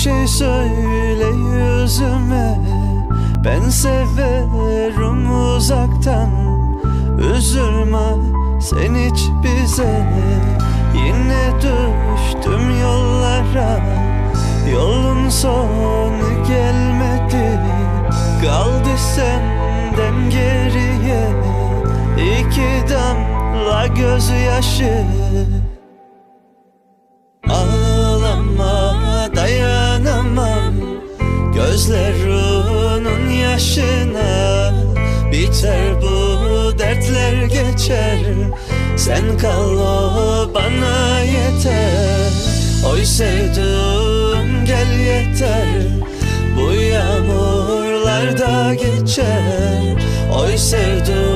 şey söyle yüzüme. Ben severim uzaktan Üzülme sen hiç bize. Yine düştüm yollara Yolun sonu gelmedi. Kaldı senden geriye İki damla gözyaşı Biter bu dertler geçer. Sen kal o bana yeter. Oy sevdum gel yeter. Bu yağmurlar da geçer. Oy sevdum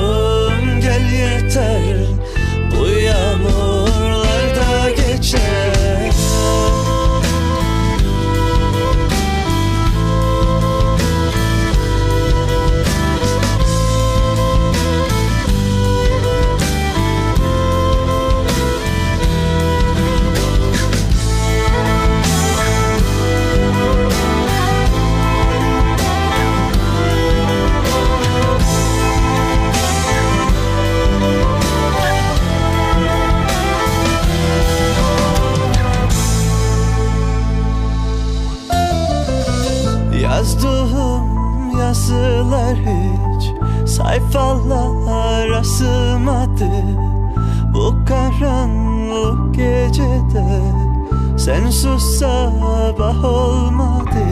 Yazdığım yazılar hiç sayfalara sığmadı Bu karanlık gecede sensiz sabah olmadı.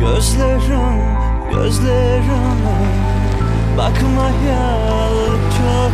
Gözlerim gözlerime bakmayalı çok